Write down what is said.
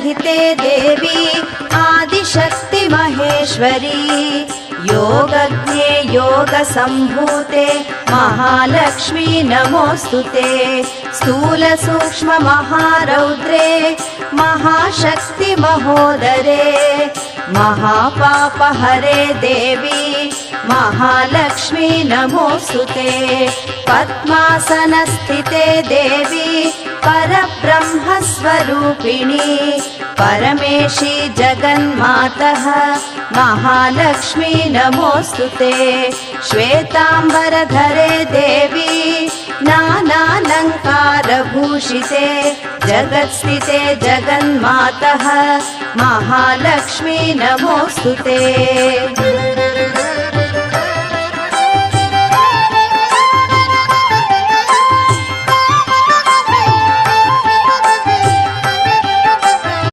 सहिते देवी आदिशक्ति महेश्वरी। योगज्ञे योगसम्भूते महालक्ष्मी नमोऽस्तु ते। स्थूलसूक्ष्ममहारौद्रे महाशक्ति महोदरे महापापहरे देवी महालक्ष्मी नमोऽस्तु ते। पद्मासनस्थिते देवी परब्रह्मस्वरूपिणी। परमेशी जगन्मातः महालक्ष्मी नमोऽस्तु ते। श्वेताम्बरधरे देवी नानालङ्कारभूषिते। जगत्स्थिते जगन्मातः महालक्ष्मी नमोऽस्तु ते